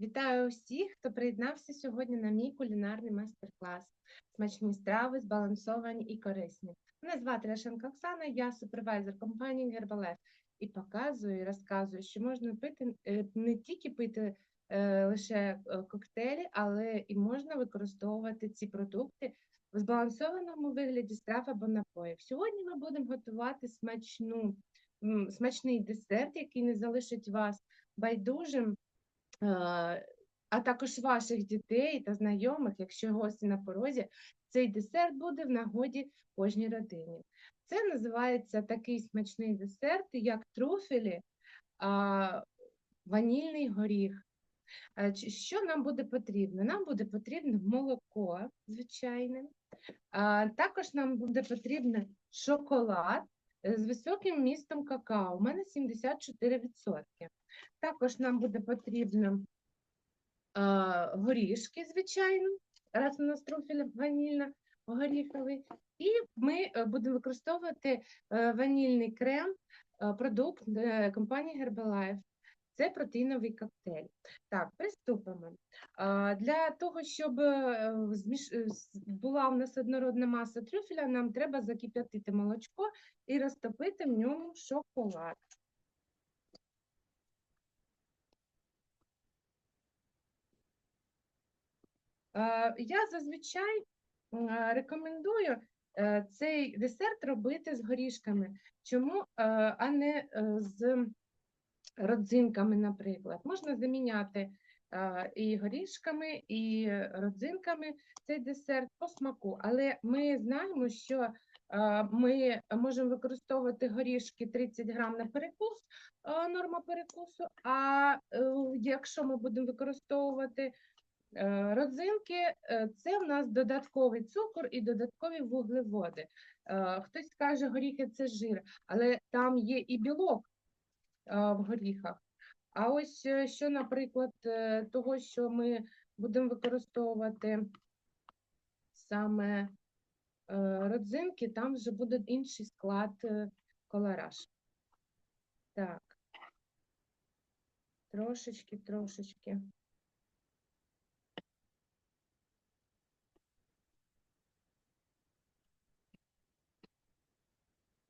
Вітаю усіх, хто приєднався сьогодні на мій кулінарний майстер-клас. Смачні страви, збалансовані і корисні. Мене звати Ляшенко Оксана, я супервайзер компанії Herbalife і показую і розказую, що можна пити е, не тільки пити е, лише е, коктейлі, але і можна використовувати ці продукти в збалансованому вигляді страв або напоїв. Сьогодні ми будемо готувати смачну, смачний десерт, який не залишить вас байдужим. Е, а також ваших дітей та знайомих, якщо гості на порозі, цей десерт буде в нагоді кожній родині. Це називається такий смачний десерт, як труфелі, ванільний горіх. Е, Що нам буде потрібно? Нам буде потрібно молоко, звичайне. Також нам буде потрібен шоколад е, з високим вмістом какао. У мене 74%. Також нам буде потрібно а, горішки, звичайно, раз у нас труфель ванільно горіховий. І ми е, будемо використовувати е, ванільний крем, е, продукт е, компанії Herbalife. Це протеїновий коктейль. Так, приступимо. Для того, щоб е, е, була у нас однородна маса трюфеля, нам треба закип'ятити молочко і розтопити в ньому шоколад. Я зазвичай е, рекомендую е, цей десерт робити з горішками. Чому, е, а не е, з родзинками, наприклад. Можна заміняти е, і горішками, і родзинками цей десерт по смаку. Але ми знаємо, що е, ми можемо використовувати горішки 30 грам на перекус, е, норма перекусу. А е, якщо ми будемо використовувати Е, Родзинки е, це в нас додатковий цукор і додаткові вуглеводи. Е, Хтось скаже, горіхи це жир, але там є і білок е, в горіхах. А ось е, що, наприклад, е, того, що ми будемо використовувати саме е, родзинки, там вже буде інший склад е, колораж. Так. Трошечки, трошечки.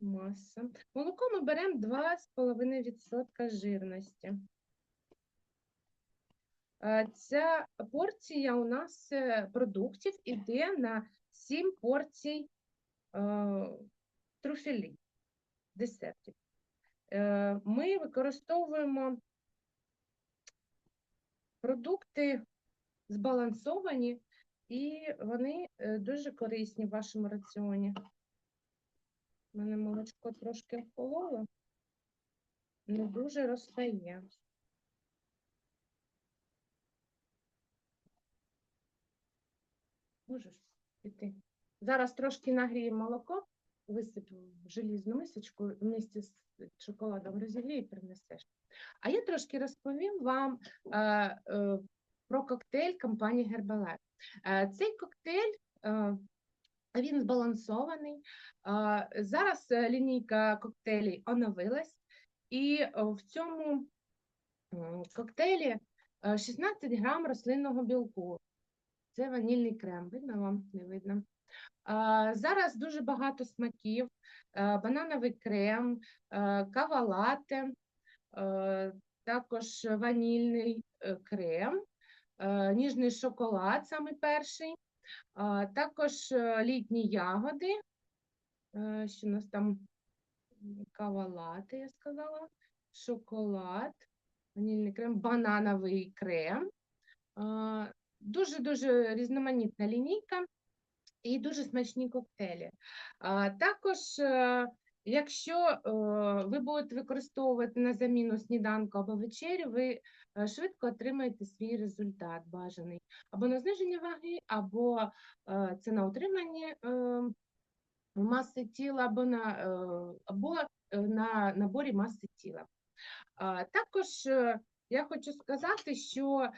Маса. Молоко ми беремо 2,5% жирності. Е, Ця порція у нас е, продуктів іде на 7 порцій е, труфелі, десертів. Ми використовуємо продукти збалансовані, і вони дуже корисні в вашому раціоні. У мене молочко трошки охололо, не дуже розстає. Можеш піти. Зараз трошки нагріємо молоко, висиплю в желізну мисочку вместе з шоколадом розігрію і принесеш. А я трошки розповім вам е, е, про коктейль компанії Herbalife. Е, цей коктейль е, він збалансований. Зараз е, лінійка коктейлів оновилась, і е, в цьому коктейлі е, 16 грам рослинного білку. Це ванільний крем. Видно вам? Не видно. Зараз дуже багато смаків: е, банановий крем, е, кава латте, е, також ванільний е, крем, е, ніжний шоколад, саме перший. Також е, літні ягоди. Е, Що у нас там кавалати, я сказала, шоколад, ванільний крем, банановий крем. Дуже-дуже різноманітна лінійка і дуже смачні коктейлі. Також, е, якщо е, ви будете використовувати на заміну сніданку або вечерю, ви е, швидко отримаєте свій результат бажаний або на зниження ваги, або е, це на утримання маси тіла, або на, або на наборі маси тіла. Також я хочу сказати, що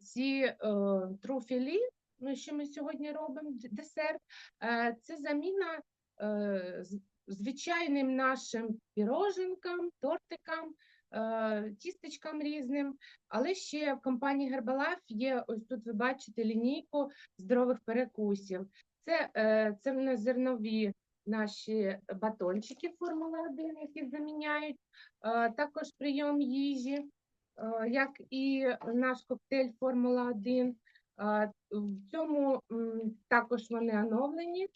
ці трофілі, ну, що ми сьогодні робимо, десерт, це заміна звичайним нашим піроженкам, тортикам, е, тістечкам різним. Але ще в компанії Herbalife є ось тут ви бачите лінійку здорових перекусів. Це, е, це в нас зернові наші батончики Формула 1, які заміняють е, також прийом їжі, як і наш коктейль Формула 1. Е, В цьому також вони оновлені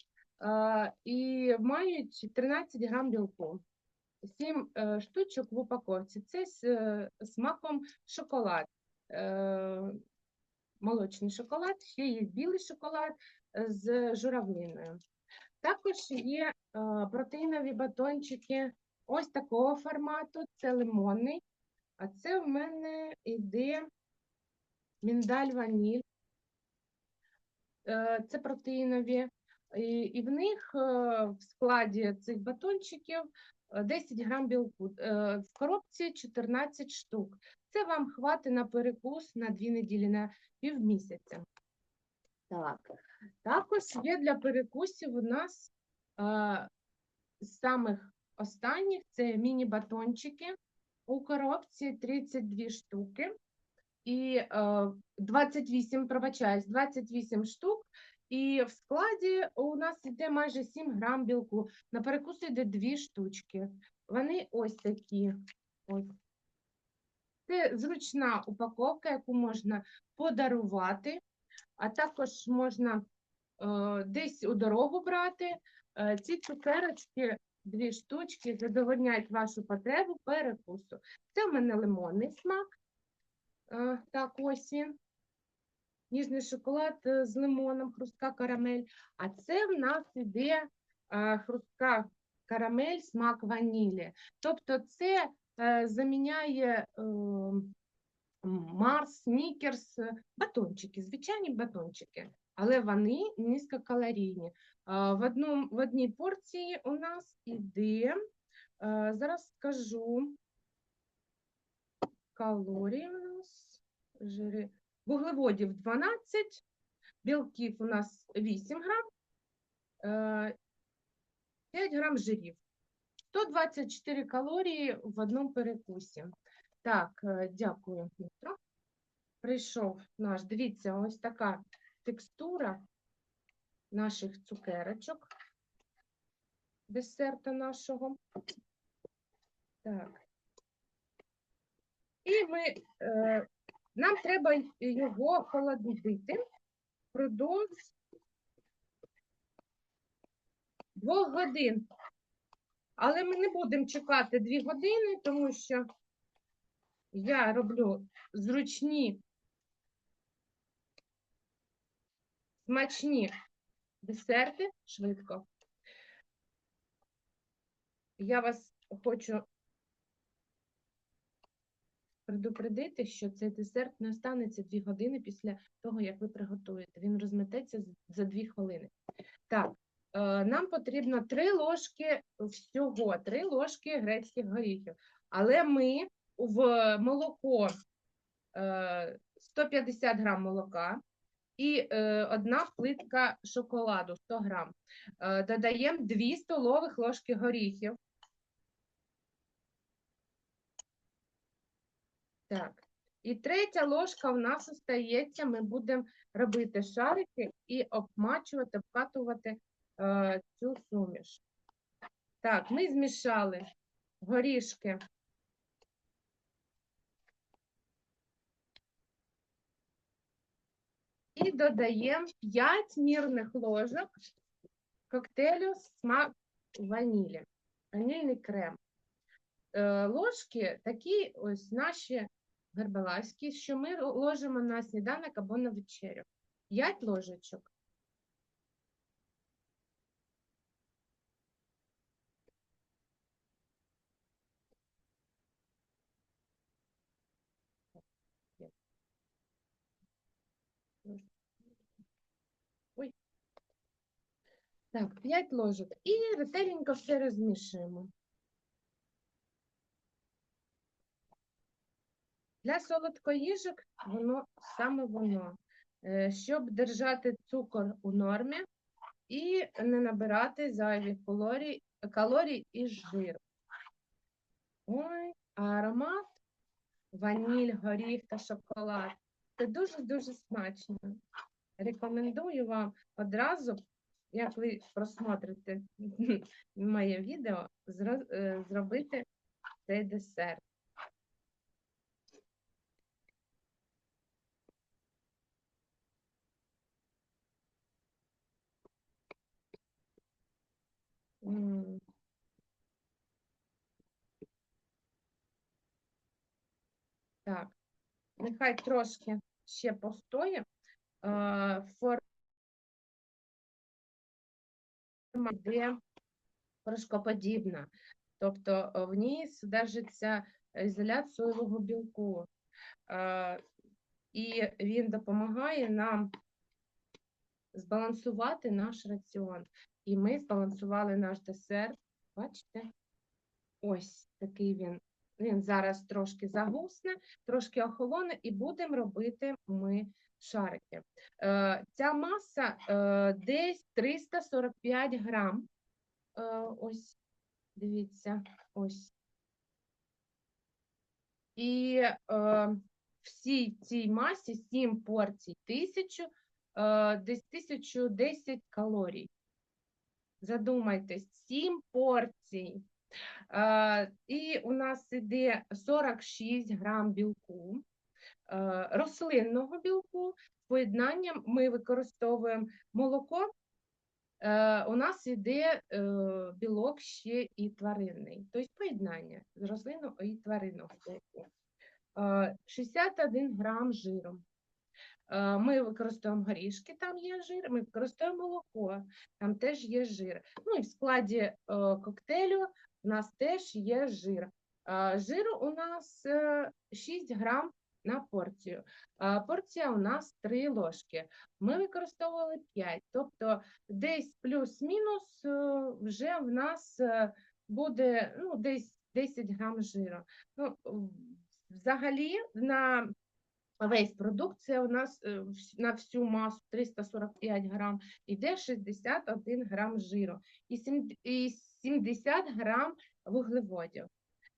і мають 13 грам білку. 7 е, штучок в упаковці. Це з е, смаком шоколад. Е, Молочний шоколад, ще є білий шоколад з журавлиною. Також є протеїнові батончики ось такого формату. Це лимонний, а це в мене йде міндаль ваніль. Е, Це протеїнові. І, і в них е, в складі цих батончиків е, 10 грам білку. Е, В коробці 14 штук. Це вам хватить на перекус на 2 неділі, на півмісяця. Так. Також є для перекусів у нас е, з самих останніх це міні-батончики. У коробці 32 штуки і е, 28, пробачаюсь, 28 штук. І в складі у нас йде майже 7 грам білку. На перекус йде 2 штучки. Вони ось такі. Ось. Це зручна упаковка, яку можна подарувати, а також можна е, десь у дорогу брати. Е, ці цукерочки, дві штучки, задовольняють вашу потребу перекусу. Це в мене лимонний смак. Е, так, ось він. Ніжний шоколад е, з лимоном, хрустка карамель. А це в нас іде е, хрустка карамель, смак ванілі. Тобто це е, заміняє Марс, Снікерс, батончики, звичайні батончики, але вони низькокалорійні. В, одному, в одній порції у нас іде, зараз скажу, калорії у нас, жири, вуглеводів 12, білків у нас 8 грам, е, 5 грам жирів. 124 калорії в одному перекусі. Так, е, дякую, Дмитро. Прийшов наш, дивіться, ось така текстура наших цукерочок, десерта нашого. Так. І ми, е, нам треба його холодити впродовж двох годин. Але ми не будемо чекати дві години, тому що я роблю зручні, смачні десерти швидко. Я вас хочу предупредити, що цей десерт не останеться дві години після того, як ви приготуєте. Він розмететься за дві хвилини. Так, е, нам потрібно три ложки всього, три ложки грецьких горіхів. Але ми в молоко е, 150 грам молока і е, одна плитка шоколаду 100 грам. Е, Додаємо 2 столових ложки горіхів. Так. І третя ложка в нас остається. Ми будемо робити шарики і обмачувати, обкатувати е, цю суміш. Так, ми змішали горішки. І додаємо 5 мірних ложок коктейлю смак ванілі, ванільний крем. Е, ложки такі ось наші гербалайські, що ми ложимо на сніданок або на вечерю. 5 ложечок. Ой. Так, 5 ложок. І ретельненько все розмішуємо. Для солодкоїжок воно саме воно. Е, Щоб держати цукор у нормі і не набирати зайвих калорій, калорій і жиру. Ой, аромат ваніль, горіх та шоколад. Це дуже-дуже смачно. Рекомендую вам одразу, як ви просмотрите моє відео, е, зробити цей десерт. Так, нехай трошки ще постоє. Е, Форма йде порошкоподібна, тобто в ній содержиться ізолят білку. Е, І він допомагає нам збалансувати наш раціон. І ми збалансували наш десерт. Бачите? Ось такий він. Він зараз трошки загусне, трошки охолоне, і будемо робити ми шарики. Е, ця маса е, десь 345 грам. Е, ось, дивіться, ось. І е, всій цій масі 7 порцій тисячу, е, десь 1010 калорій. Задумайтесь, 7 порцій. Е, і у нас іде 46 грам білку, е, рослинного білку. Поєднанням ми використовуємо молоко. Е, у нас іде білок ще і тваринний, тобто поєднання з рослинного і тваринного білку. Е, 61 грам жиру. Е, Ми використовуємо горішки, там є жир, ми використовуємо молоко, там теж є жир. Ну і в складі е, коктейлю у нас теж є жир. Е, Жиру у нас е, 6 грам на порцію. Порція у нас 3 ложки. Ми використовували 5, тобто десь плюс-мінус вже в нас буде ну, десь 10 грам жиру. Ну, взагалі на весь продукт це у нас е, на всю масу 345 грам іде 61 грам жиру і 70 грам вуглеводів.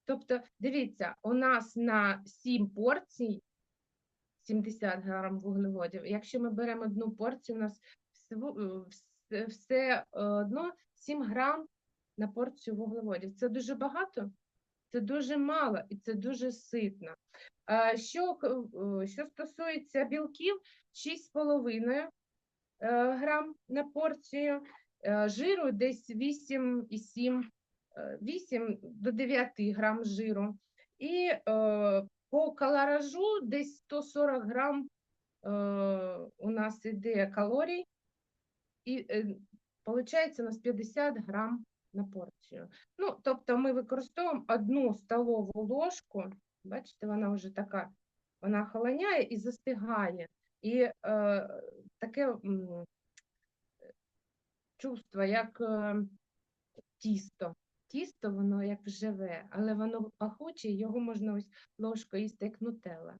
Тобто, дивіться, у нас на 7 порцій 70 грам вуглеводів. Якщо ми беремо одну порцію, у нас е, вс- все одно 7 грам на порцію вуглеводів. Це дуже багато, це дуже мало і це дуже ситно. А Що, е, що стосується білків, 6,5 е, грам на порцію, е, жиру десь 8,7, е, 8 до 9 грам жиру. І е, по калоражу десь 140 грам е, у нас іде калорій, і е, виходить у нас 50 грам на порцію. Ну, тобто ми використовуємо одну столову ложку, бачите, вона вже така, вона холоняє і застигає. І е, таке м, чувство, як е, тісто. Тісто, воно як живе, але воно пахуче, його можна ось ложкою їсти, як нутелла.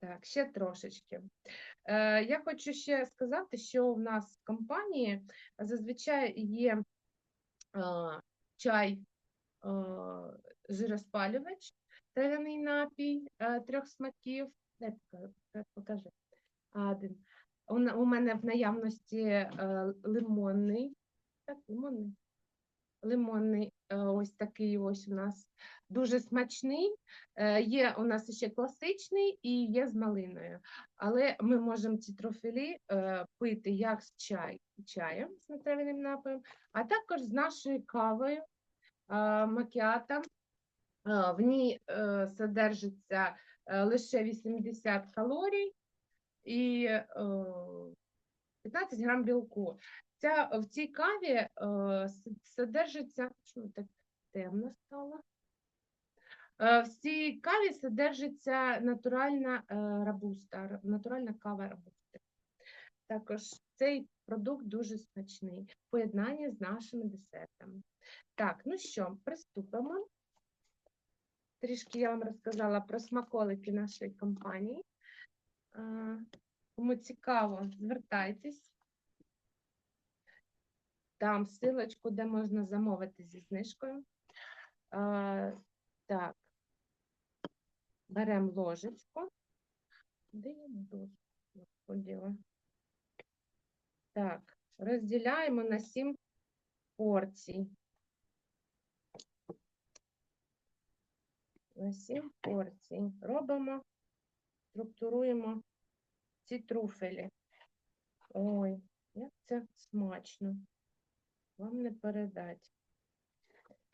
Так, ще трошечки. Е, я хочу ще сказати, що в нас в компанії зазвичай є е, чай е, жироспалювач, трав'яний напій е, трьох смаків. Пока- покажи. Один. У, мене в наявності е, лимонний. Так, лимонний. Лимонний, е, ось такий ось у нас дуже смачний. Е, Є у нас ще класичний і є з малиною. Але ми можемо ці трофілі е, пити як з чай, чаєм з натравленим напоєм, а також з нашою кавою е, макіата. Е, В ній е, содержиться е, лише 80 калорій і е, 15 грам білку. Ця, в цій каві е, содержиться, що так темно стало? Е, В цій каві содержиться натуральна е, рабуста, натуральна кава рабусти. Також цей продукт дуже смачний в поєднанні з нашими десертами. Так, ну що, приступимо. Трішки я вам розказала про смаколики нашої компанії. Кому цікаво, звертайтесь. Дам силочку, де можна замовити зі знижкою. Е, так, беремо ложечку. Де я поділа? Так, розділяємо на 7 порцій. На 7 порцій. Робимо, структуруємо ці труфелі. Ой, як це смачно. Вам не передать.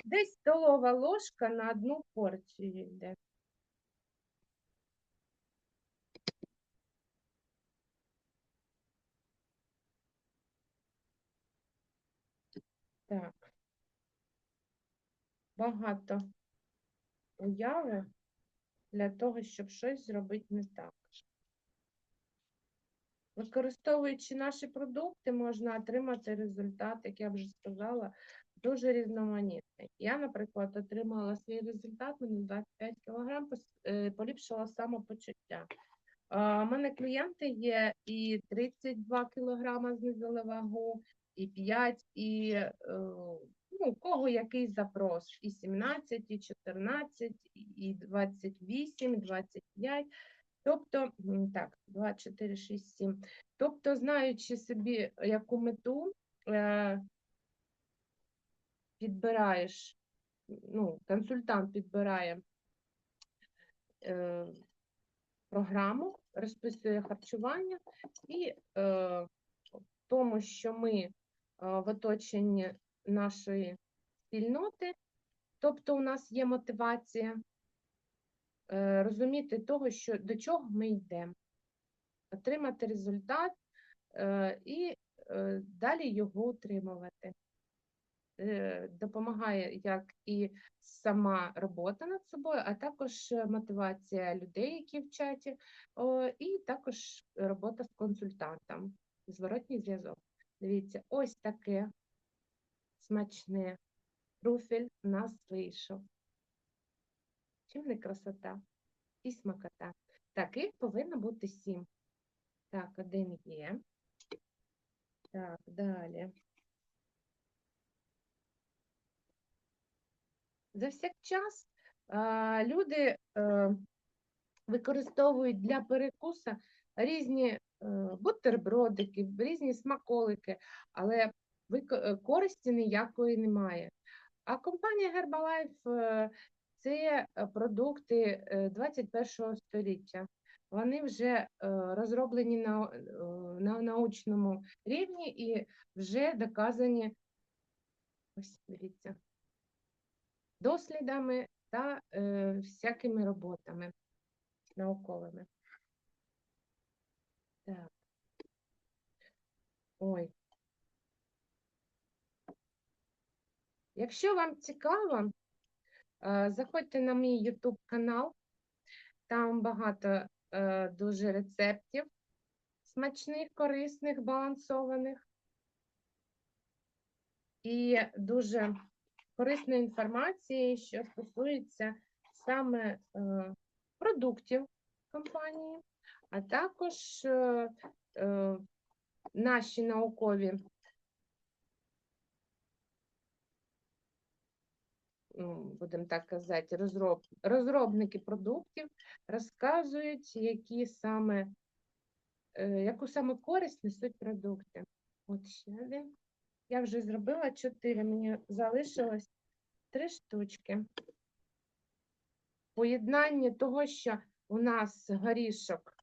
Десь столова ложка на одну порцію йде. Так. Багато уяви для того, щоб щось зробити не так. Використовуючи наші продукти, можна отримати результат, як я вже сказала, дуже різноманітний. Я, наприклад, отримала свій результат, мені 25 кг, поліпшила самопочуття. У мене клієнти є і 32 кг знизили вагу, і 5, і е, ну, у кого який запрос, і 17, і 14, і 28, і 25. Тобто, так, 2, 4, 6, 7. Тобто, знаючи собі, яку мету е, підбираєш, ну, консультант підбирає е, програму, розписує харчування, і е, в тому, що ми е, в оточенні нашої спільноти, тобто у нас є мотивація е, розуміти того, що до чого ми йдемо, отримати результат е, і е, далі його утримувати. Е, Допомагає як і сама робота над собою, а також е, мотивація людей, які в чаті, і також робота з консультантом, зворотній зв'язок. Дивіться, ось таке смачне труфель у нас вийшов. Чим не красота і смакота. Так, їх повинно бути сім. Так, один є. Так, далі. За всякчас а, люди е, використовують для перекуса різні е, бутербродики, різні смаколики, але користі ніякої немає. А компанія Herbalife е, це е, продукти е, 21 століття. Вони вже е, розроблені на, е, на научному рівні і вже доказані, ось дивіться, дослідами та е, всякими роботами науковими. Так. Ой. Якщо вам цікаво, е, заходьте на мій YouTube канал. Там багато е, дуже рецептів смачних, корисних, балансованих. І дуже корисної інформації, що стосується саме е, продуктів компанії, а також е, е, наші наукові будемо так казати, розроб, розробники продуктів розказують, які саме, е, яку саме користь несуть продукти. От ще один. Я вже зробила чотири, мені залишилось три штучки. Поєднання того, що у нас горішок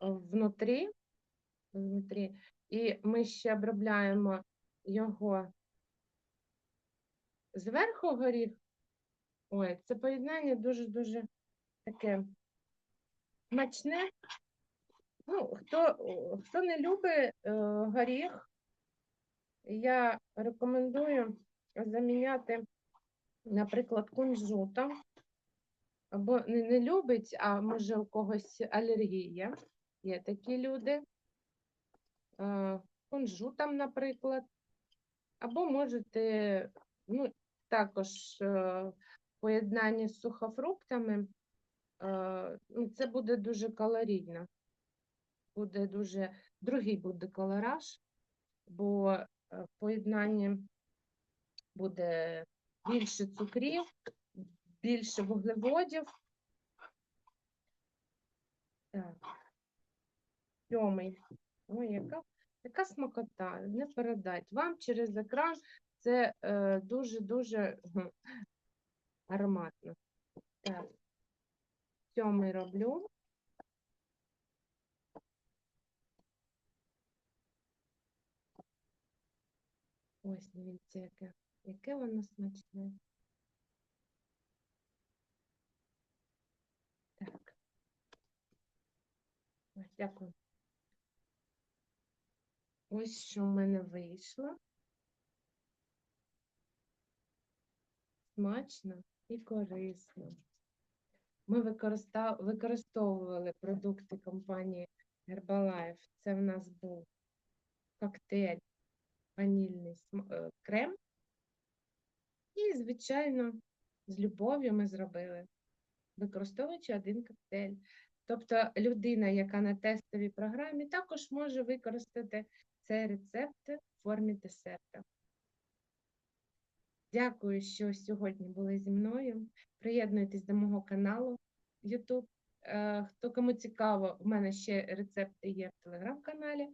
внутрі, внутрі, і ми ще обробляємо його зверху горіх. Ой, це поєднання дуже-дуже таке смачне. Ну, хто, хто не любить е, горіх, я рекомендую заміняти, наприклад, кунжутом. Або не, не любить, а може у когось алергія. Є такі люди. Е, кунжутом, наприклад. Або можете, ну, також е, в поєднанні з сухофруктами, е, ну, це буде дуже калорійно. Буде дуже, другий буде колораж, бо в поєднанні буде більше цукрів, більше вуглеводів. Так. Сьомий. Ой, яка, яка смакота, не передать. Вам через екран це е, дуже-дуже ароматно. Сьомий роблю. Ось, дивіться, яке, яке воно смачне. Так. Ось, дякую. Ось що в мене вийшло. Смачно і корисно. Ми використовували продукти компанії Herbalife. Це в нас був коктейль, ванільний е, крем. І, звичайно, з любов'ю ми зробили, використовуючи один коктейль. Тобто людина, яка на тестовій програмі, також може використати цей рецепт в формі десерта. Дякую, що сьогодні були зі мною. Приєднуйтесь до мого каналу YouTube. Е, Хто кому цікаво, у мене ще рецепти є в телеграм-каналі.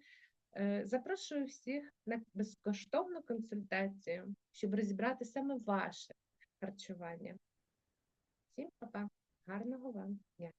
Е, Запрошую всіх на безкоштовну консультацію, щоб розібрати саме ваше харчування. Всім па-па. Гарного вам дня!